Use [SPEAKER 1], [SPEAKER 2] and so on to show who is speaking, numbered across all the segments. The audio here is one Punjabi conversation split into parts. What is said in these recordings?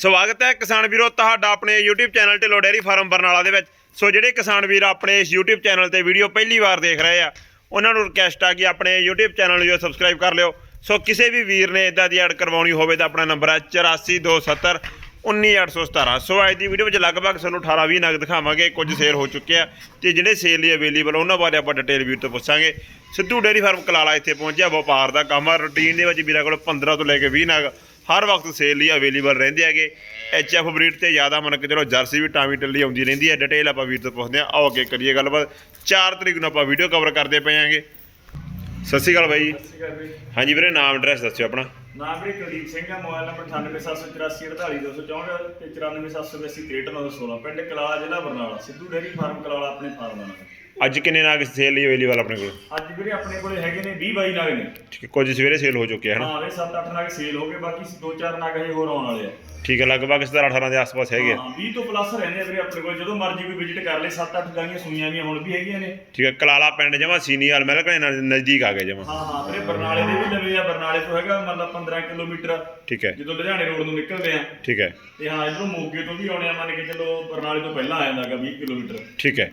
[SPEAKER 1] ਸਵਾਗਤ ਹੈ ਕਿਸਾਨ ਵੀਰੋ ਤੁਹਾਡਾ ਆਪਣੇ YouTube channel Dhillon dairy farm Barnala ਦੇ ਵਿੱਚ। ਸੋ ਜਿਹੜੇ ਕਿਸਾਨ ਵੀਰ ਆਪਣੇ ਇਸ YouTube ਚੈਨਲ ਤੇ ਵੀਡੀਓ ਪਹਿਲੀ ਵਾਰ ਦੇਖ ਰਹੇ ਆ, ਉਹਨਾਂ ਨੂੰ ਰਿਕਵੈਸਟ ਆ ਕਿ ਆਪਣੇ YouTube ਚੈਨਲ ਨੂੰ ਸਬਸਕ੍ਰਾਈਬ ਕਰ ਲਿਓ। ਸੋ ਕਿਸੇ ਵੀ ਵੀਰ ਨੇ ਇਦਾਂ ਦੀ ਐਡ ਕਰਵਾਉਣੀ ਹੋਵੇ ਤਾਂ ਆਪਣਾ ਨੰਬਰ ਹੈ 8427 19817 ਸੋ ਅੱਜ ਦੀ ਵੀਡੀਓ ਵਿੱਚ ਲਗਭਗ ਤੁਹਾਨੂੰ 18 20 ਨਗ ਦਿਖਾਵਾਂਗੇ, ਕੁਝ ਸੇਲ ਹੋ ਚੁੱਕੇ ਆ ਤੇ ਜਿਹੜੇ ਸੇਲ ਲਈ ਅਵੇਲੇਬਲ ਉਹਨਾਂ ਬਾਰੇ ਆਪਾਂ ਡਿਟੇਲ ਵੀਰ ਤੋਂ ਪੁੱਛਾਂਗੇ। ਸਿੱਧੂ ਡੇਅਰੀ ਫਾਰਮ ਕਲਾਲਾ ਇੱਥੇ ਪਹੁੰਚਿਆ, ਵਪਾਰ ਦਾ ਕੰਮ ਆ ਰੂਟੀਨ ਦੇ ਵਿੱਚ ਵੀਰਾਂ ਕੋਲ 15 ਤੋਂ ਲੈ ਕੇ 20 ਨਗ ਹਰ ਵਕਤ ਸੇਲ ਲਈ ਅਵੇਲੇਬਲ ਰਹਿੰਦੇ ਹੈਗੇ। ਐਚ ਐਫ ਬਰੀਡ ਤੇ ਜ਼ਿਆਦਾ ਮੰਨ ਕੇ ਚਲੋ ਜਰਸੀ ਵੀ ਟਾਵੀ ਟੱਲੀ ਆਉਂਦੀ ਰਹਿੰਦੀ ਹੈ। ਡਿਟੇਲ ਆਪਾਂ ਵੀਰ ਤੋਂ ਪੁੱਛਦੇ ਹਾਂ। ਆਓ ਅੱਗੇ ਕਰੀਏ ਗੱਲਬਾਤ। 4 ਤਰੀਕ ਨੂੰ ਆਪਾਂ ਵੀਡੀਓ ਕਵਰ ਕਰਦੇ ਪਏਾਂਗੇ ਸਤਿ ਸ਼੍ਰੀ ਅਕਾਲ ਬਾਈ। ਹਾਂਜੀ ਵੀਰੇ ਨਾਮ ਐਡਰੈਸ ਦੱਸਿਓ ਆਪਣਾ।
[SPEAKER 2] ਨਾਮ ਵੀਰੇ ਕੁਲਦੀਪ ਸਿੰਘ ਹੈ ਮੋਬਾਈਲ ਨੰਬਰ 9874848254 ਤੇ 9472836916 ਪਿੰਡ ਕਲਾਲਾ ਜ਼ਿਲ੍ਹਾ ਬਰਨਾਲਾ ਸਿੱਧੂ ਡੇਅਰੀ ਫਾਰਮ ਕਲਾਲਾ ਆਪਣੇ ਫਾਰਮ ਦਾ ਨਾਮ
[SPEAKER 1] ਅੱਜ ਕਿੰਨੇ ਨਾਗ ਸੇਲ ਲਈ ਅਵੇਲੇਬਲ ਆਪਣੇ ਕੋਲ?
[SPEAKER 2] ਅੱਜ ਵੀਰੇ ਆਪਣੇ ਕੋਲੇ ਹੈਗੇ ਨੇ 20 22 ਨਗ ਨੇ।
[SPEAKER 1] ਠੀਕ ਹੈ ਕੁਝ ਸਵੇਰੇ ਸੇਲ ਹੋ ਚੁੱਕੇ ਹਨ?
[SPEAKER 2] ਹਾਂ ਵੇ 7-8 ਨਗ ਸੇਲ ਹੋ ਗਏ ਬਾਕੀ 2-4 ਨਗ ਹਜੇ ਹੋਰ ਆਉਣ ਵਾਲੇ ਆ।
[SPEAKER 1] ਠੀਕ ਹੈ ਲਗਭਗ 17 18 ਦੇ ਆਸ-ਪਾਸ ਹੈਗੇ ਆ।
[SPEAKER 2] ਹਾਂ 20 ਤੋਂ ਪਲੱਸ ਰਹਿੰਦੇ ਆ ਵੀਰੇ ਆਪਣੇ ਕੋਲ ਜਦੋਂ ਮਰਜ਼ੀ ਕੋਈ ਵਿਜ਼ਿਟ ਕਰ ਲੇ 7-8 ਗਾਈਆਂ ਸੂਈਆਂ ਵੀ ਹੁਣ ਵੀ ਹੈਗੀਆਂ ਨੇ।
[SPEAKER 1] ਠੀਕ ਹੈ ਕਲਾਲਾ ਪਿੰਡ ਜਮਾ ਸੀਨੀਅਰ ਮਿਲ ਕੇ ਨਜ਼ਦੀਕ ਆ ਗਏ ਜਮਾ।
[SPEAKER 2] ਹਾਂ ਹਾਂ ਵੀਰੇ ਬਰਨਾਲੇ ਦੇ ਵੀ ਲਵੇ ਆ ਬਰਨਾਲੇ ਤੋਂ ਹੈਗਾ ਮਤਲਬ 15 ਕਿਲੋਮੀਟਰ
[SPEAKER 1] ਠੀਕ ਹੈ।
[SPEAKER 2] ਜਦੋਂ ਲੁਧਿਆਣੇ ਰੋਡ ਨੂੰ ਨਿਕਲਦੇ ਆ
[SPEAKER 1] ਠੀਕ ਹੈ।
[SPEAKER 2] ਤੇ ਹਾਂ ਇਧਰੋਂ ਮੋਗੇ ਤੋਂ ਵੀ ਆਉਣੇ ਆ ਮੰਨ ਕੇ ਚਲੋ ਬਰਨਾਲੇ ਤੋਂ ਪਹਿਲਾਂ ਆ ਜਾਂਦਾਗਾ 20 ਕਿਲੋਮੀਟਰ।
[SPEAKER 1] ਠੀਕ ਹੈ।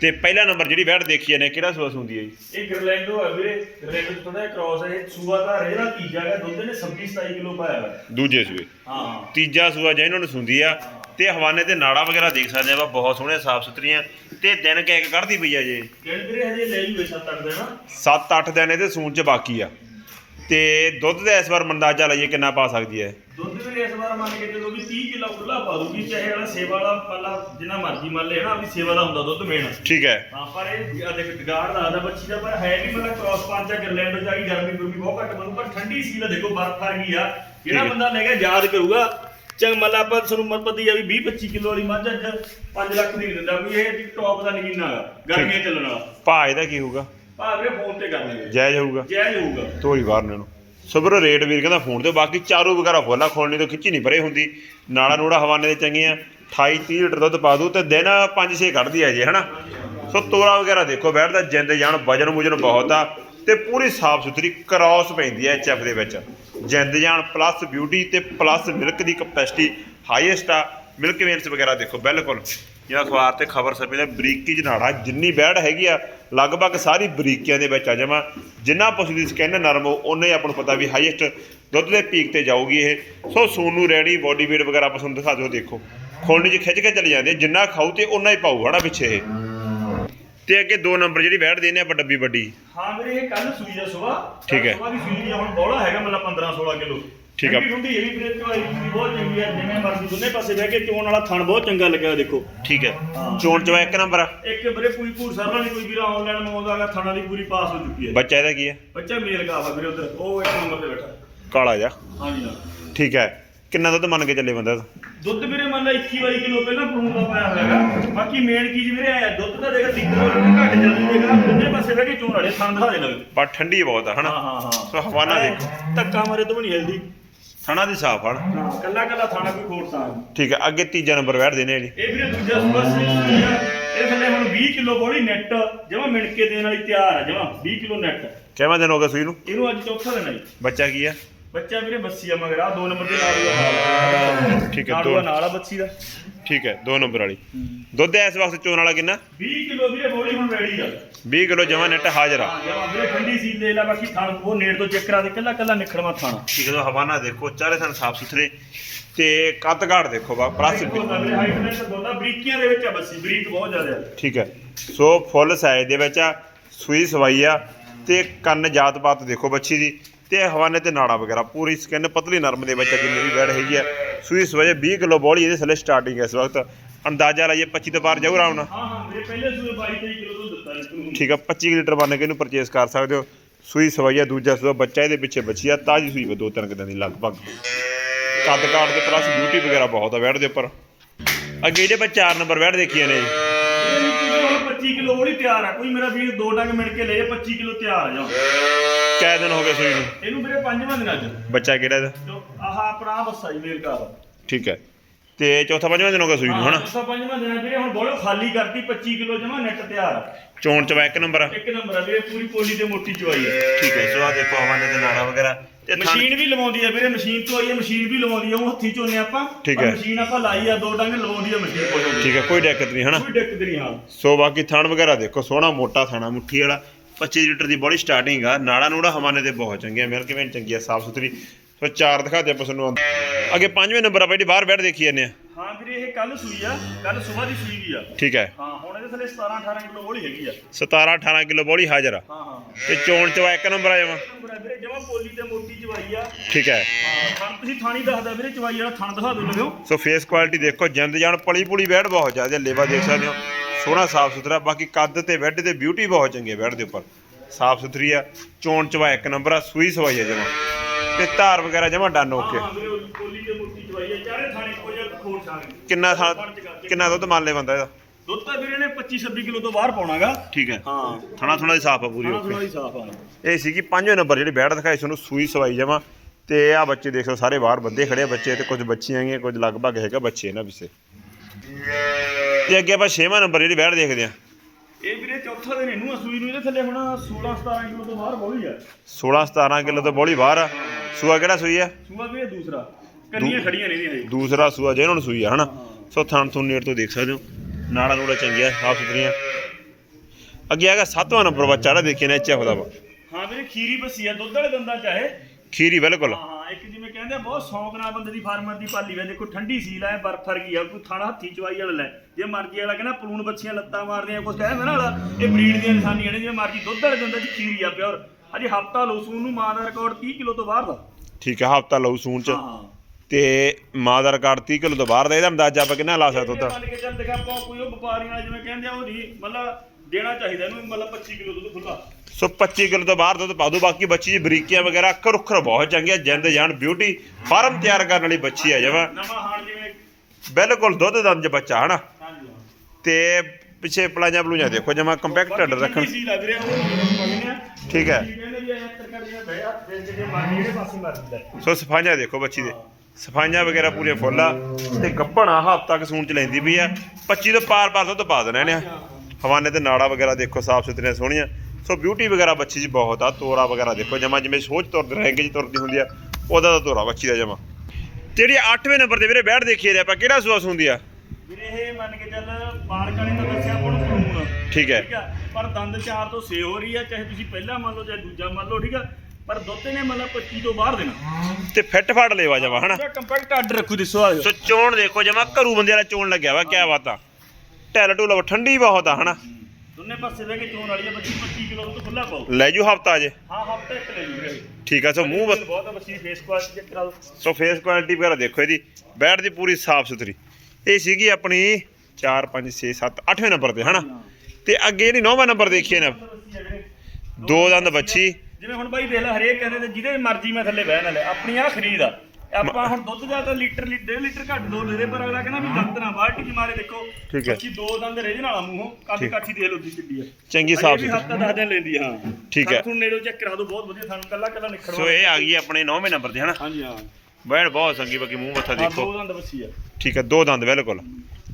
[SPEAKER 1] ਤੇ ਪਹਿਲਾ ਨੰਬਰ ਜਿਹੜੀ ਬੈਠ ਦੇਖੀ ਨੇ ਕਿਹੜਾ ਸੋਸ ਹੁੰਦੀ ਹੈ ਜੀ?
[SPEAKER 2] ਇਹ ਗਰਲੈਂਡੋ ਹੈ ਵੀਰੇ। ਗਰਲੈਂਡੋ ਥੋੜਾ ਕ੍ਰਾਸ ਹੈ ਇਹ ਸੂਆ ਦਾ ਰੇੜਾ ਤੀਜਾ ਹੈ ਦੁੱਧ ਨੇ 26 27 ਕਿਲੋ ਪਾਇਆ ਹੋਇਆ। ਹੈ।
[SPEAKER 1] ਦੂਜੇ ਸੂਏ।
[SPEAKER 2] ਹਾਂ।
[SPEAKER 1] ਤੀਜਾ ਸੂਆ ਜਾਂ ਇਹਨਾਂ ਨੂੰ ਸੁੰਦੀ ਆ ਤੇ ਹਵਾਨੇ ਤੇ ਨਾੜਾ ਵਗੈਰਾ ਦੇਖ ਸਕਦੇ ਆ ਵਾ ਬਹੁਤ ਸੋਹਣੇ ਸਾਫ਼ ਸੁਥਰੀਆਂ। ਤੇ ਦਿਨ ਕੈਕ ਕੱਢਦੀ ਪਈ ਆ ਜੇ।
[SPEAKER 2] ਜਿਹੜੇ ਵੀਰੇ ਹਜੇ ਲੈ ਜੂਏ 7-8 ਦਿਨ।
[SPEAKER 1] 7-8 ਦਿਨ ਇਹਦੇ ਸੂਣ ਚ ਬਾਕੀ ਆ। ਤੇ ਦੁੱਧ ਦਾ ਇਸ ਵਾਰ ਅੰਦਾਜ਼ਾ ਲਈਏ ਕਿੰਨਾ ਪਾ ਸਕਦੀ ਹੈ?
[SPEAKER 2] ਦੁੱਧ ਵੀਰੇ ਇਸ ਵਾਰ ਮੰਨ ਕੇ ਚਲੋ ਵੀ 30 ਕਿਲੋ ਖੁੱਲਾ ਪਾ ਦੂਗੀ ਚਾਹੇ ਵਾਲਾ ਸੇਵਾ ਵਾਲਾ ਪੱਲਾ ਜਿੰਨਾ ਮਰਜ਼ੀ ਮੰਨ ਲੈ ਨਾ ਵੀ ਸੇਵਾ ਦਾ ਹੁੰਦਾ ਦੁੱਧ ਮੇਨ
[SPEAKER 1] ਠੀਕ ਹੈ।
[SPEAKER 2] ਹਾਂ ਪਰ ਇਹ ਆ ਦੇਖ ਗਾੜ ਦਾ ਆਦਾ ਬੱਚੀ ਦਾ ਪਰ ਹੈ ਨਹੀਂ ਮਤਲਬ ਕ੍ਰਾਸ ਪਾਂਚਾ ਗਰਲੈਂਡੋ ਜਾ ਕੇ ਗਰਮੀ ਗੁਰਮੀ ਬਹੁਤ ਘੱਟ ਬਣੂ ਪਰ ਠੰਡੀ ਸੀ ਨਾ ਦੇਖੋ ਬਰਫ ਆ ਗਈ ਆ। ਜਿਹੜਾ
[SPEAKER 1] ਹੈ।
[SPEAKER 2] ਬੰਦਾ ਲੈ ਕੇ ਯਾਦ ਕਰੂਗਾ। ਚੰਗ ਮੱਲਾ ਆਪਾਂ ਤੁਹਾਨੂੰ ਮਤ ਪਤੀ ਆ ਵੀ 20 25 ਕਿਲੋ ਵਾਲੀ ਮੱਝ ਅੱਜ 5 ਲੱਖ ਦੀ ਨਹੀਂ ਦਿੰਦਾ ਵੀ ਇਹ ਟੌਪ ਦਾ ਨਗੀਨਾ ਹੈਗਾ ਗਰਮੀਆਂ ਚੱਲਣ ਵਾਲਾ।
[SPEAKER 1] ਭਾਅ ਇਹਦਾ ਕੀ ਹੋਊਗਾ?
[SPEAKER 2] ਭਾਅ ਵੀਰੇ ਫੋਨ ਤੇ ਕਰ ਲੈਂਗੇ
[SPEAKER 1] ਜਾਇਜ਼ ਹੋਊਗਾ।
[SPEAKER 2] ਜਾਇਜ਼ ਹੋਊਗਾ।
[SPEAKER 1] ਤੋਰੀ ਬਾਹਰ ਨੇ ਨੂੰ ਸਬਰ ਰੇਟ ਵੀਰ ਕਹਿੰਦਾ ਫੋਨ ਤੇ ਬਾਕੀ ਚਾਰੂ ਵਗੈਰਾ ਫੋਲਾ ਖੋਲਣੀ ਤੋਂ ਖਿੱਚੀ ਨਹੀਂ ਪਰੇ ਹੁੰਦੀ। ਨਾੜਾ ਨੂੜਾ ਹਵਾਨੇ ਦੇ ਚੰਗੀਆਂ। 28 30 ਲੀਟਰ ਦੁੱਧ ਪਾ ਦੂ ਤੇ ਦਿਨ 5-6 ਕੱਢਦੀ ਆ ਜੇ ਹਨਾ? ਸੋ ਤੋਰਾ ਵਗੈਰਾ ਦੇਖੋ ਬੈਠਦਾ ਜਿੰਦ ਜਾਨ ਵਜਨ ਮੁਜਨ ਬਹੁਤ ਆ ਤੇ ਪੂਰੀ ਸਾਫ਼ ਸੁਥਰੀ ਕ੍ਰਾਸ ਪੈਂਦੀ ਹੈ ਐਚਐਫ ਦੇ ਵਿੱਚ। ਜਿੰਦ ਜਾਨ ਪਲੱਸ ਬਿਊਟੀ ਤੇ ਪਲੱਸ ਮਿਲਕ ਦੀ ਕਪੈਸਿਟੀ ਹਾਈਐਸਟ ਆ। ਮਿਲਕ ਵੇਨਸ ਵਗੈਰਾ ਦੇਖੋ ਬਿਲਕੁਲ। ਜਿਹੜਾ ਅਖਬਾਰ ਤੇ ਖਬਰ ਸਰਪੇ ਦਾ ਬਰੀਕੀ ਜਨਾੜਾ ਜਿੰਨੀ ਬੈੜ ਹੈਗੀ ਆ ਲਗਭਗ ਸਾਰੀ ਬਰੀਕੀਆਂ ਦੇ ਵਿੱਚ ਆ ਜਾਵਾਂ। ਜਿੰਨਾ ਪਸ਼ੂ ਦੀ ਸਕਿਨ ਨਰਮ ਹੋ ਉਹਨੇ ਆਪਾਂ ਨੂੰ ਪਤਾ ਵੀ ਹਾਈਐਸਟ ਦੁੱਧ ਦੇ ਪੀਕ ਤੇ ਜਾਊਗੀ ਇਹ। So Sonu ready body weight ਵਗੈਰਾ ਆਪਾਂ ਤੁਹਾਨੂੰ ਦਿਖਾ ਦਿਓ ਦੇਖੋ। ਖੋਲਣੀ 'ਚ ਖਿੱਚ ਕੇ ਚਲੇ ਜਾਂਦੇ ਆ। ਜਿੰਨਾ ਖਾਊ ਤੇ ਉਹਨਾਂ ਹੀ ਪਾਊ ਹਨਾ ਪਿੱਛੇ ਇਹ। ਤੇ ਅੱਗੇ ਦੋ ਨੰਬਰ ਜਿਹੜੀ ਬੈਠ ਦੇਨੇ ਆਪਾਂ ਡੱਬੀ ਵੱਡੀ।
[SPEAKER 2] ਹਾਂ ਵੀਰੇ ਇਹ ਕੱਲ ਸੂਈ ਦਾ ਸੁਬਾ
[SPEAKER 1] ਠੀਕ ਹੈ।
[SPEAKER 2] ਸੁਬਾ ਦੀ ਸੂਈ ਦੀ ਹੁਣ ਬੋਲਾ ਹੈਗਾ ਮਤਲਬ 15 16 ਕਿਲੋ।
[SPEAKER 1] ਠੀਕ ਆ।
[SPEAKER 2] ਠੰਡੀ ਇਹ ਵੀ ਵੀਰੇ ਚਵਾਈ ਵੀ ਬਹੁਤ ਚੰਗੀ ਹੈ ਜਿਵੇਂ ਮਰਜ਼ੀ ਦੋਨੇ ਪਾਸੇ ਬਹਿ ਕੇ ਚੋਣ ਵਾਲਾ ਥਣ ਬਹੁਤ ਚੰਗਾ ਲੱਗਿਆ ਦੇਖੋ।
[SPEAKER 1] ਠੀਕ ਹੈ
[SPEAKER 2] ਹਾਂ।
[SPEAKER 1] ਚੋਣ ਚਵਾ ਇੱਕ ਨੰਬਰ ਆ।
[SPEAKER 2] ਇੱਕ ਵੀਰੇ ਪੂਰੀ ਪੂਰ ਸਰਲਾ ਨਹੀਂ ਕੋਈ ਵੀਰਾ ਆਨਲਾਈਨ ਮੰਗਾਉਂਦਾ ਹੈਗਾ ਥਣਾ ਦੀ ਪੂਰੀ ਪਾਸ ਹੋ ਚੁੱਕੀ ਹੈ
[SPEAKER 1] ਬੱਚਾ ਇਹਦਾ ਕੀ ਹੈ
[SPEAKER 2] ਬੱਚਾ ਮੇਲ ਕਾਵਾ ਵੀਰੇ ਉਧਰ ਉਹ ਇੱਕ ਨੰਬਰ ਤੇ ਬੈਠਾ।
[SPEAKER 1] ਕਾਲਾ ਜਾ
[SPEAKER 2] ਹਾਂਜੀ ਹਾਂ।
[SPEAKER 1] ਠੀਕ ਹੈ ਕਿੰਨਾ ਦੁੱਧ ਮੰਨ ਕੇ ਚੱਲੇ ਬੰਦਾ
[SPEAKER 2] ਦੁੱਧ ਵੀਰੇ ਮੰਨ ਲਾ 21 22 ਕਿਲੋ ਪਹਿਲਾਂ ਪਰੂਨ ਦਾ ਪਾਇਆ ਹੋਇਆ ਹੈਗਾ। ਬਾਕੀ ਮੇਨ ਚੀਜ਼ ਵੀਰੇ ਆਇਆ ਦੁੱਧ ਦਾ ਦੇਖ ਲੀਟਰ ਘੱਟ ਜਲਦੀ ਦੇਗਾ ਦੋਨੇ ਪਾਸੇ ਬਹਿ ਕੇ ਚੋਣ ਵਾਲੇ ਥਣ ਦਿਖਾ ਦੇ ਲਵੇ
[SPEAKER 1] ਪਰ ਠੰਡੀ ਬਹੁਤ ਆ
[SPEAKER 2] ਹਾਂ
[SPEAKER 1] ਹਨਾ?
[SPEAKER 2] ਹਾਂ ਹਾਂ
[SPEAKER 1] ਸੋ ਹਵਾਨਾ ਦੇਖੋ।
[SPEAKER 2] ਧੱਕਾ ਮਾਰੇ ਤੋਂ ਵੀ ਨਹੀਂ ਹਿਲਦੀ।
[SPEAKER 1] ਥਣਾ ਦੀ ਸਾਫ਼ ਹਣ
[SPEAKER 2] ਹਾਂ ਕੱਲਾ ਕੱਲਾ ਥਾਣਾ ਕੋਈ ਤਾਂ
[SPEAKER 1] ਠੀਕ ਹੈ ਅੱਗੇ ਤੀਜਾ ਨੰਬਰ ਬੈਠ ਦੇਨੇ ਜੀ।
[SPEAKER 2] ਇਹ ਵੀਰੇ ਦੂਜਾ ਸੂਬਾ ਸਹੀ ਆ ਇਹ ਥੱਲੇ ਹੁਣ 20 ਕਿਲੋ ਬੋਲੀ ਨੈਟ ਜਮਾ ਮਿਣ ਕੇ ਦੇਣ ਵਾਲੀ ਤਿਆਰ ਆ ਜਮਾ 20 ਕਿਲੋ ਨੈਟ
[SPEAKER 1] ਕਿਵੇਂ ਦਿਨ ਹੋ ਗਿਆ ਸੂਈ ਨੂੰ?
[SPEAKER 2] ਇਹਨੂੰ ਅੱਜ ਚੌਥਾ ਦਿਨ ਆ ਜੀ।
[SPEAKER 1] ਬੱਚਾ ਕੀ ਆ?
[SPEAKER 2] ਬੱਚਾ ਵੀਰੇ ਬੱਸੀ ਆ ਮਗਰ ਆ ਦੋ ਨੰਬਰ ਦੇ ਨਾਲ
[SPEAKER 1] ਠੀਕ ਹੈ, ਦੋ-
[SPEAKER 2] ਨਾਲ ਆ ਬੱਸੀ ਦਾ।
[SPEAKER 1] ਠੀਕ ਹੈ ਦੋ ਨੰਬਰ ਵਾਲੀ। ਦੁੱਧ ਇਸ ਵਕਤ ਚੋਣ ਵਾਲਾ ਕਿੰਨਾ?
[SPEAKER 2] 20 ਕਿਲੋ ਵੀਰੇ ਬੋਲੀ ਹੁਣ ਰੈਡੀ ਆ।
[SPEAKER 1] 20 ਕਿਲੋ ਜਮਾ ਨੈਟ ਹਾਜ਼ਰ ਆ।
[SPEAKER 2] ਵੀਰੇ ਠੰਡੀ ਸੀਲ ਦੇ ਲਾ ਬਾਕੀ ਥਾਣ ਉਹ ਨੇੜ ਤੋਂ ਚੈੱਕ ਕਰਾ ਦੇ ਕੱਲਾ ਕੱਲਾ ਨਿਖੜਵਾ ਥਾਣਾ।
[SPEAKER 1] ਠੀਕ ਹੈ ਹਵਾਨਾ ਦੇਖੋ ਚਾਰੇ ਥਣ ਸਾਫ਼ ਸੁਥਰੇ ਤੇ ਕੱਦ ਘਾੜ ਦੇਖੋ ਬਾ ਪਲੱਸ
[SPEAKER 2] ਬਰੀਕੀਆਂ ਦੇ ਵਿੱਚ ਆ ਬੱਸੀ ਬਰੀਕ ਬਹੁਤ ਜ਼ਿਆਦਾ
[SPEAKER 1] ਠੀਕ ਹੈ ਸੋ ਫੁੱਲ ਸਾਈਜ਼ ਦੇ ਵਿੱਚ ਆ ਸੂਈ ਸਵਾਈ ਆ ਤੇ ਕੰਨ ਜਾਤ ਪਾਤ ਦੇਖੋ ਬੱਚੀ ਦੀ। ਤੇ ਹਵਾਨੇ ਤੇ ਨਾੜਾ ਵਗੈਰਾ ਪੂਰੀ ਸਕਿਨ ਪਤਲੀ ਨਰਮ ਦੇ ਵਿੱਚ ਜਿੰਨੀ ਵੀ ਬੈੜ ਹੈਗੀ ਆ ਸੂਈ ਸਵਾਈ 20 ਕਿਲੋ ਬੋਲੀ ਇਹਦੇ ਥੱਲੇ ਸਟਾਰਟਿੰਗ ਹੈ ਇਸ ਵਕਤ। ਅੰਦਾਜ਼ਾ ਲਾਈਏ 25 ਤੋਂ ਬਾਹਰ ਜਾਊ ਆਰਾਮ ਨਾਲ।
[SPEAKER 2] ਹਾਂ ਹਾਂ ਵੀਰੇ ਪਹਿਲੇ ਸੂਏ 22 23 ਕਿਲੋ ਦੁੱਧ ਦਿੱਤਾ
[SPEAKER 1] ਠੀਕ ਆ 25 ਲੀਟਰ ਬਣ ਕੇ ਇਹਨੂੰ ਪਰਚੇਸ ਕਰ ਸਕਦੇ ਹੋ। ਸੂਈ ਸਵਾਈ ਆ ਦੂਜਾ ਸੂਆ ਬੱਚਾ ਇਹਦੇ ਪਿੱਛੇ ਬੱਚੀ ਆ ਤਾਜੀ ਸੂਈ ਵਾ ਦੋ ਤਿੰਨ ਦਿਨ ਦੀ ਲਗਭਗ। ਕੱਦ ਕਾਟ ਦੇ ਪਲੱਸ ਬਿਊਟੀ ਵਗੈਰਾ ਬਹੁਤ ਆ ਬੈੜ ਦੇ ਉੱਪਰ। ਅੱਗੇ ਇਹਦੇ ਪਰ 4 ਨੰਬਰ ਬੈੜ ਦੇਖੀਆਂ ਨੇ। ਜੀ
[SPEAKER 2] ਇਹਦੇ ਵਿੱਚ ਜੋ ਹੁਣ 25 ਕਿਲੋ ਉਹ ਤਿਆਰ ਆ। ਕੋਈ ਮੇਰਾ ਵੀਰ ਦੋ ਡੰਗ ਮਿਣ ਕੇ ਲੈ ਜਾ 25 ਕਿਲੋ ਤਿਆਰ ਆ ਜਾ
[SPEAKER 1] ਕੈ ਦਿਨ ਹੋ ਗਏ ਸੂਈ ਨੂੰ।
[SPEAKER 2] ਇਹਨੂੰ ਵੀਰੇ ਪੰਜਵਾਂ ਦਿਨ ਅੱਜ।
[SPEAKER 1] ਬੱਚਾ ਕਿਹੜਾ ਇਹਦਾ?
[SPEAKER 2] ਜੋ ਆਹ ਆਪਣਾ ਬੱਸਾ ਜੀ ਮੇਲ ਕਾ
[SPEAKER 1] ਠੀਕ ਹੈ। ਤੇ ਚੌਥਾ ਪੰਜਵਾਂ ਦਿਨ ਹੋ ਗਿਆ ਸੂਈ ਨੂੰ ਹਨਾ?
[SPEAKER 2] ਹਾਂ ਪੰਜਵਾਂ ਦਿਨ ਆ ਵੀਰੇ ਹੁਣ ਬੋਲੋ ਖਾਲੀ ਕਰਤੀ 25 ਕਿਲੋ ਜਮਾ ਨੈਟ ਤਿਆਰ। ਆ
[SPEAKER 1] ਚੋਣ ਚ ਵਾ ਇੱਕ ਨੰਬਰ ਆ।
[SPEAKER 2] ਇੱਕ ਨੰਬਰ ਆ ਵੀਰੇ ਪੂਰੀ ਪੋਲੀ ਤੇ ਮੋਟੀ ਚਵਾਈ ਆ
[SPEAKER 1] ਠੀਕ ਹੈ ਸੋ ਆ ਦੇਖੋ ਹਵਾਨੇ ਦੇ ਨਾੜਾ ਵਗੈਰਾ। ਤੇ ਥਣ-
[SPEAKER 2] ਮਸ਼ੀਨ ਵੀ ਲਵਾਉਂਦੀ ਆ ਵੀਰੇ ਮਸ਼ੀਨ ਤੋਂ ਆਈ ਹੈ ਮਸ਼ੀਨ ਵੀ ਲਵਾਉਂਦੀ ਆ ਉਹ ਹੱਥੀ ਝੋਨੇ ਆਪਾਂ।
[SPEAKER 1] ਠੀਕ
[SPEAKER 2] ਪਰ
[SPEAKER 1] ਹੈ।
[SPEAKER 2] ਮਸ਼ੀਨ ਆਪਾਂ ਲਾਈ ਆ ਦੋ ਡੰਗ ਲਵਾਉਂਦੀ ਆ ਮਸ਼ੀਨ ਕੋਲ
[SPEAKER 1] ਠੀਕ ਹੈ ਕੋਈ ਦਿੱਕਤ ਨਹੀਂ ਹਨਾ?
[SPEAKER 2] ਕੋਈ ਦਿੱਕਤ ਨਹੀਂ ਹਾਂ।
[SPEAKER 1] ਸੋ ਬਾਕੀ ਥਣ ਵਗੈਰਾ ਦੇਖੋ ਸੋਹਣਾ ਮੋਟਾ ਥਾਣਾ ਮੁੱਠੀ ਵਾਲਾ। 25 ਲੀਟਰ ਦੀ ਬੜੀ ਸਟਾਰਟਿੰਗ ਆ। ਨਾੜਾ ਨੂੜਾ ਹਵਾਨੇ ਤੇ ਬਹੁਤ ਚੰਗੇ ਆ ਮਿਲਕ ਵੇਨ ਚੰਗੀ ਆ ਸਾਫ਼ ਸੁਥਰੀ। ਸੋ ਚਾਰ ਦਿਖਾ ਦੇ ਆਪਾਂ ਤੁਹਾਨੂੰ ਅੱਗੇ ਪੰਜਵੇਂ ਨੰਬਰ ਆ ਜਿਹੜੀ ਬਾਹਰ ਬੈਠ ਦੇਖੀ ਜਾਂਦੇ ਆ।
[SPEAKER 2] ਹਾਂ ਵੀਰੇ ਇਹ ਕੱਲ ਸੂਈ ਆ ਕੱਲ ਸਵੇਰ ਦੀ ਸੂਈ ਵੀ ਆ।
[SPEAKER 1] ਠੀਕ ਹੈ।
[SPEAKER 2] ਹਾਂ ਹੁਣ ਇਹਦੇ ਥੱਲੇ 17 18 ਕਿਲੋ ਬੋਲੀ ਹੈਗੀ ਆ।
[SPEAKER 1] 17 18 ਕਿਲੋ ਬੋਲੀ ਹਾਜ਼ਰ ਆ।
[SPEAKER 2] ਹਾਂ ਹਾਂ।
[SPEAKER 1] ਤੇ ਚੋਣ ਚਵਾ ਇੱਕ ਨੰਬਰ ਆ ਜਾਵਾ
[SPEAKER 2] ਪੂਰਾ ਵੀਰੇ ਜਮਾ ਪੋਲੀ ਤੇ ਮੋਟੀ ਚਵਾਈ ਆ।
[SPEAKER 1] ਠੀਕ ਹੈ।
[SPEAKER 2] ਹਾਂ ਥਣ ਤੁਸੀਂ ਥਾਣੀ ਦੱਸਦਾ ਵੀਰੇ ਚਵਾਈ ਵਾਲਾ ਥਣ ਦਿਖਾ ਦਿਓ ਲਗਿਓ
[SPEAKER 1] ਸੋ ਫੇਸ ਕੁਆਲਿਟੀ ਦੇਖੋ ਜਿੰਦ ਜਾਨ ਪਲੀ ਪੁਲੀ ਬੈਠ ਬਹੁਤ ਜ਼ਿਆਦਾ ਲੇਵਾ ਦੇਖ ਸਕਦੇ ਹੋ। ਸੋਹਣਾ ਸਾਫ਼ ਸੁਥਰਾ ਬਾਕੀ ਕੱਦ ਤੇ ਬੈੱਡ ਤੇ ਬਿਊਟੀ ਬਹੁਤ ਚੰਗੀ ਹੈ ਬੈੱਡ ਦੇ ਉੱਪਰ। ਸਾਫ਼ ਸੁਥਰੀ ਆ ਚੋਣ ਚਵਾ ਇੱਕ ਨੰਬਰ ਆ ਸੂਈ ਸਵਾਈ ਆ ਜਮਾ। ਤੇ ਧਾਰ ਵਗੈਰਾ ਜਮਾ ਡਨ ਓਕੇ
[SPEAKER 2] ਹਾਂ ਥਾਣੇ
[SPEAKER 1] ਕਿੰਨਾ ਥਾਂ ਕਿੰਨਾ ਦੁੱਧ ਮੰਨ ਲੈ ਬੰਦਾ ਇਹਦਾ?
[SPEAKER 2] ਦੁੱਧ ਤਾਂ ਵੀਰੇ ਨੇ 25 26 ਕਿਲੋ ਤੋਂ ਬਾਹਰ ਪਾਉਣਾਗਾ।
[SPEAKER 1] ਠੀਕ ਹੈ।
[SPEAKER 2] ਹਾਂ।
[SPEAKER 1] ਥਣਾ ਥਣਾ ਦੀ ਸਾਫ਼ ਆ ਪੂਰੀ ਓਕੇ
[SPEAKER 2] ਥੋੜਾ ਹੀ ਸਾਫ਼ ਆ
[SPEAKER 1] ਇਹ ਸੀਗੀ ਪੰਜਵੇਂ ਨੰਬਰ ਜਿਹੜੀ ਬੈਠ ਦਿਖਾਈ ਤੁਹਾਨੂੰ ਸੂਈ ਸਵਾਈ ਜਮਾ। ਤੇ ਆ ਬੱਚੇ ਦੇਖੋ ਸਾਰੇ ਬਾਹਰ ਬੰਦੇ ਖੜੇ ਆ ਬੱਚੇ ਤੇ ਕੁਝ ਬੱਚੀਆਂ ਹੈਗੀਆਂ ਕੁਝ ਲਗਭਗ ਹੈਗਾ ਬੱਚੇ ਇਹਨਾਂ ਵਿਸੇ ਤੇ ਅੱਗੇ ਆਪਾਂ ਛੇਵਾਂ ਨੰਬਰ ਜਿਹੜੀ ਬੈਠ ਦੇਖਦੇ ਆ
[SPEAKER 2] ਇਹ ਵੀਰੇ ਚੌਥਾ ਦਿਨ ਇਹਨੂੰ ਅਸੂਈ ਨੂੰ ਇਹਦੇ ਥੱਲੇ ਹੁਣ 16 17 ਕਿਲੋ ਤੋਂ ਬਾਹਰ ਬੋਲੀ ਆ।
[SPEAKER 1] 16 17 ਕਿਲੋ ਤੋਂ ਬੋਲੀ ਬਾਹਰ ਆ। ਸੂਆ ਕਿਹੜਾ ਸੂਈ ਆ?
[SPEAKER 2] ਸੂਆ ਵੀਰੇ ਦੂਸਰਾ। ਕੰਨੀਆਂ ਖੜੀਆਂ ਨੇ ਇਹਦੀਆਂ ਹਜੇ।
[SPEAKER 1] ਦੂਸਰਾ ਸੂਆ ਜਿਹਨਾਂ ਨੂੰ ਸੂਈ ਆ ਹਨਾ? ਸੋ ਥਣ ਥੁਣ ਨੇੜ ਤੋਂ ਦੇਖ ਸਕਦੇ ਹੋ। ਨਾੜਾ ਨੂੜਾ ਚੰਗੀਆਂ ਸਾਫ਼ ਸੁਥਰੀਆਂ। ਅੱਗੇ ਆਗਾ ਸੱਤਵਾਂ ਨੰਬਰ ਬੱਚਾ ਜਿਹੜਾ ਦੇਖਿਆ ਨਾ ਇੱਚਾ ਹੁੰਦਾ ਵਾ।
[SPEAKER 2] ਹਾਂ ਵੀਰੇ ਖੀਰੀ ਬੱਸੀ ਆ ਦੁੱਧ ਵਾਲੇ ਦੰਦਾਂ ਚਾਹੇ
[SPEAKER 1] ਖੀਰੀ ਬਿਲਕੁਲ।
[SPEAKER 2] ਹਾਂ ਹਾਂ ਇੱਕ ਜਿਵੇਂ ਕਹਿੰਦੇ ਆ ਬਹੁਤ ਸ਼ੌਂਕ ਨਾਲ ਬੰਦੇ ਦੀ ਫਾਰਮਰ ਦੀ ਪਾਲੀ ਵੇ। ਦੇਖੋ ਠੰਡੀ ਸੀਲ ਆ ਬਰਫ ਵਰਗੀ ਆ ਕੋਈ ਥਾਣਾ ਹੱਥੀ ਚਵਾਈ ਵਾਲਾ ਲੈ। ਜੇ ਮਰਜ਼ੀ ਵਾਲਾ ਕਹਿੰਦਾ ਪਲੂਣ ਬੱਚੀਆਂ ਲੱਤਾਂ ਮਾਰਦੀਆਂ ਕੁਝ ਕਹਿੰਦਾ ਨਾ ਵਾਲਾ। ਇਹ ਬਰੀਡ ਦੀਆਂ ਨਿਸ਼ਾਨੀਆਂ ਨੇ ਜਿਵੇਂ ਮਰਜ਼ੀ ਦੁੱਧ ਵਾਲੇ ਦੰਦਾਂ 'ਚ ਖੀਰੀ ਆ ਪਿਓਰ। ਅਜੇ ਹਫਤਾ ਲੋਸੂ ਨੂੰ ਮਾਂ ਦਾ ਰਿਕਾਰਡ 30 ਕਿਲੋ ਤੋਂ ਬਾਹਰ ਦਾ।
[SPEAKER 1] ਠੀਕ ਹੈ ਹਫਤਾ ਲਊ ਸੂਣ ਚ।
[SPEAKER 2] ਹਾਂ।
[SPEAKER 1] ਤੇ ਮਾਂ ਦਾ ਰਿਕਾਰਡ 30 ਕਿਲੋ ਤੋਂ ਬਾਹਰ ਦਾ ਇਹਦਾ ਅੰਦਾਜ਼ਾ ਆਪਾਂ ਕਿੰਨਾ ਲਾ ਸਕਦਾ ਦੁੱਧ
[SPEAKER 2] ਮੰਨ ਕੇ ਚੱਲ ਦੇਖਾ ਕੋਈ ਉਹ ਵਪਾਰੀਆਂ ਜਿਵੇਂ ਕਹਿੰਦੇ ਆ ਉਹ ਨਹੀਂ ਮਤਲਬ ਦੇਣਾ ਚਾਹੀਦਾ ਇਹਨੂੰ ਮਤਲਬ 25 ਕਿਲੋ ਦੁੱਧ ਖੁੱਲਾ
[SPEAKER 1] ਸੋ 25 ਕਿਲੋ ਤੋਂ ਬਾਹਰ ਦੁੱਧ ਪਾ ਦੋ ਬਾਕੀ ਬੱਚੀ ਦੀ ਬਰੀਕੀਆਂ ਵਗੈਰਾ ਅੱਖਰ ਉੱਖਰ ਬਹੁਤ ਚੰਗੀਆਂ ਜਿੰਦ ਜਾਨ ਬਿਊਟੀ ਫਾਰਮ ਤਿਆਰ ਕਰਨ ਵਾਲੀ ਬੱਚੀ ਆ ਜਵਾ
[SPEAKER 2] ਨਵਾਂ ਹਾਣ ਜਿਵੇਂ
[SPEAKER 1] ਬਿਲਕੁਲ ਦੁੱਧ ਦੰਦ ਬੱਚਾ ਹਨਾ? ਤੇ ਪਿੱਛੇ ਪਲਾਈਆਂ ਪਲੂਈਆਂ ਦੇਖੋ ਜਮਾ ਕੰਪੈਕਟ ਢੱਡ ਰੱਖਣ। ਠੀਕ ਹੈ।
[SPEAKER 2] ਦੇ।
[SPEAKER 1] ਸੋ ਸਫਾਈਆਂ ਦੇਖੋ ਬੱਚੀ ਦੇ। ਸਫਾਈਆਂ ਵਗੈਰਾ ਪੂਰੀਆਂ ਫੁੱਲ ਆ। ਤੇ ਗੱਪਣਾ ਹਫ਼ਤਾ ਕੁ ਸੂਣ ਚ ਲੈਂਦੀ ਵੀ ਆ। 25 ਤੋਂ ਪਾਰ ਪਾਰ ਦੁੱਧ ਪਾ ਦੇਣਾ ਇਹਨੇ। ਹਵਾਨੇ ਤੇ ਨਾੜਾ ਵਗੈਰਾ ਦੇਖੋ ਸਾਫ਼ ਸੁਥਰੀਆਂ ਸੋਹਣੀਆਂ। ਸੋ ਬਿਊਟੀ ਵਗੈਰਾ ਬੱਚੀ ਜੀ ਬਹੁਤ ਆ ਤੋਰਾ ਵਗੈਰਾ ਦੇਖੋ ਜਮਾ ਜਿਵੇਂ ਸੋਚ ਤੁਰਦੇ ਰਹੇਗੇ ਜੀ ਤੁਰਦੀ ਹੁੰਦੀ ਆ ਉਹਦਾ ਤਾਂ ਤੋਰਾ ਬੱਚੀ ਦਾ ਜਮਾ। ਜਿਹੜੀ 8ਵੇਂ ਨੰਬਰ ਦੇ ਵੀਰੇ ਬੈਠ ਦੇਖੀਏ ਰੇ ਆਪਾਂ ਕਿਹੜਾ ਸੂਆ ਹੁੰਦੀ ਆ?
[SPEAKER 2] ਵੀਰੇ ਇਹ ਮੰਨ ਕੇ ਚੱਲ ਬਾਲਕਾਂ ਤਾਂ ਦੱਸਿਆ ਨੂੰ ਕਾਨੂੰਨ
[SPEAKER 1] ਠੀਕ ਹੈ।
[SPEAKER 2] ਪਰ ਦੰਦ ਚਾਰ ਤੋਂ ਸੇ ਹੋ ਰਹੀ ਆ ਚਾਹੇ ਤੁਸੀਂ ਪਹਿਲਾ ਮੰਨ ਲਓ ਚਾਹੇ ਦੂਜਾ ਮੰਨ ਲਓ ਠੀਕ ਆ ਪਰ ਦੁੱਧ ਨੇ ਮਤਲਬ 25 ਤੋਂ ਬਾਹਰ ਦੇਣਾ।
[SPEAKER 1] ਤੇ ਫਿੱਟ ਫੜ ਲੈਵਾ ਜਮਾ ਹਨਾ?
[SPEAKER 2] ਪੂਰਾ ਕੰਪੈਕਟ ਆਰਡਰ ਰੱਖੂ ਦਿਸੋ ਆ
[SPEAKER 1] ਸੋ ਚੋਣ ਦੇਖੋ ਜਮਾ ਘਰੂ ਬੰਦੇ ਵਾਲਾ ਚੋਣ ਲੱਗਿਆ ਵਾ ਕਿਆ ਬਾਤ ਆ। ਢਿੱਲ ਢੁੱਲ ਠੰਡੀ ਬਹੁਤ ਆ ਹਨਾ?
[SPEAKER 2] ਦੋਨੇ ਪਾਸੇ ਬਹਿ ਕੇ ਚੋਣ ਵਾਲੀ ਆ ਬੱਚੀ 25 ਕਿਲੋ ਦੁੱਧ ਖੁੱਲਾ ਪਾਓ
[SPEAKER 1] ਲੈ ਜੂ ਹਫਤਾ ਅਜੇ
[SPEAKER 2] ਹਾਂ ਹਫ਼ਤੇ ਇੱਕ ਲੈ ਜੂ ਵੀਰੇ।
[SPEAKER 1] ਠੀਕ ਆ ਸੋ ਮੂੰਹ ਬਸ।
[SPEAKER 2] ਬਹੁਤ ਬੱਚੀ ਫੇਸ ਕੁਆਲਿਟੀ ਚੈੱਕ ਕਰਾ ਦਿਓ।
[SPEAKER 1] ਸੋ ਫੇਸ ਕੁਆਲਿਟੀ ਵਗੈਰਾ ਦੇਖੋ ਇਹਦੀ। ਬੈਟ ਦੀ ਪੂਰੀ ਸਾਫ਼ ਸੁਥਰੀ। ਇਹ ਸੀਗੀ ਆਪਣੀ 4 5 6 7 8ਵੇਂ ਨੰਬਰ ਤੇ ਹਨਾ? ਤੇ ਅੱਗੇ ਜਿਹੜੀ 9ਵਾਂ ਨੰਬਰ ਦੇਖੀਏ ਨਾ। ਦੋ ਦੰਦ ਬੱਚੀ।
[SPEAKER 2] ਜਿਵੇਂ ਹੁਣ ਬਾਈ ਦੇਖ ਲੈ ਹਰੇਕ ਕਹਿੰਦੇ ਤੇ ਜਿਹਦੇ ਮਰਜ਼ੀ ਮੈਂ ਥੱਲੇ ਬਹਿ ਨਾ ਲੈ ਆਪਣੀ ਆ ਖਰੀਦ ਆ। ਆਪਾਂ ਹੁਣ ਦੁੱਧ ਦਾ ਤਾਂ ਲੀਟਰ ਲੀ- ਡੇਢ ਲੀਟਰ ਘੱਟ ਦੋ ਲੈਦੇ ਪਰ ਅਗਲਾ ਕਹਿੰਦਾ ਵੀ ਦੰਦ ਨਾ ਬਾਲਟੀ ਚ ਮਾਰੇ ਦੇਖੋ।
[SPEAKER 1] ਠੀਕ ਹੈ।
[SPEAKER 2] ਬੱਚੀ ਦੋ ਦੰਦ ਰੇਜ ਨਾਲ ਮੂੰਹੋਂ ਕੱਦ
[SPEAKER 1] ਠੀਕ।
[SPEAKER 2] ਕਾਠੀ ਦੇ ਲੋ ਦੀ ਕਿੱਡੀ ਆ
[SPEAKER 1] ਚੰਗੀ ਸਾਫ਼ ਸੁਥਰੀ।
[SPEAKER 2] ਹੱਥ ਦਸ ਦਿਨ ਲੈਂਦੀ ਆ, ਹਾਂ।
[SPEAKER 1] ਠੀਕ ਹੈ।
[SPEAKER 2] ਤੁਹਾਨੂੰ ਨੇੜੋਂ ਚੈੱਕ ਕਰਾ ਦੋ ਬਹੁਤ ਵਧੀਆ ਤੁਹਾਨੂੰ ਕੱਲਾ ਕੱਲਾ ਨਿਖੜਵਾ
[SPEAKER 1] ਸੋ ਇਹ ਆ ਗਈ ਆਪਣੇ 9ਵੇਂ ਨੰਬਰ ਤੇ ਹਨਾ?
[SPEAKER 2] ਹਾਂਜੀ ਹਾਂ।
[SPEAKER 1] ਬੈਟ ਬਹੁਤ ਸੰਗੀ ਬਾਕੀ ਮੂੰਹ ਮੱਥਾ ਦੇਖੋ।
[SPEAKER 2] ਦੋ ਦੰਦ ਬੱਚੀ ਆ।
[SPEAKER 1] ਠੀਕ ਹੈ ਦੋ ਦੰਦ ਬਿਲਕੁਲ।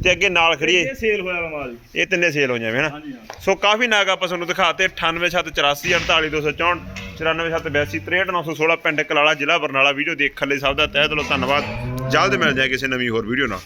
[SPEAKER 1] ਤੇ ਅੱਗੇ ਨਾਲ ਖੜੀਏ
[SPEAKER 2] ਇਹ ਸੇਲ ਹੋਇਆ ਵਾ ਮਾਲ ਜੀ।
[SPEAKER 1] ਇਹ ਤਿੰਨੇ ਸੇਲ ਹੋ ਜਾਵੇ ਹਨਾ।
[SPEAKER 2] ਹਾਂਜੀ ਹਾਂ।
[SPEAKER 1] ਸੋ ਕਾਫੀ ਨਾਗ ਆਪਾਂ ਤੁਹਾਨੂੰ ਦਿਖਾਤੇ 9874 48264 94782 63916 ਪਿੰਡ ਕਲਾਲਾ ਜ਼ਿਲ੍ਹਾ ਬਰਨਾਲਾ ਵੀਡੀਓ ਦੇਖਣ ਲਈ ਸਭ ਦਾ ਤਹਿ ਦਿਲੋਂ ਧੰਨਵਾਦ। ਜਲਦ ਮਿਲ ਜਾਏ ਕਿਸੇ ਨਵੀਂ ਹੋਰ ਵੀਡੀਓ ਨਾਲ।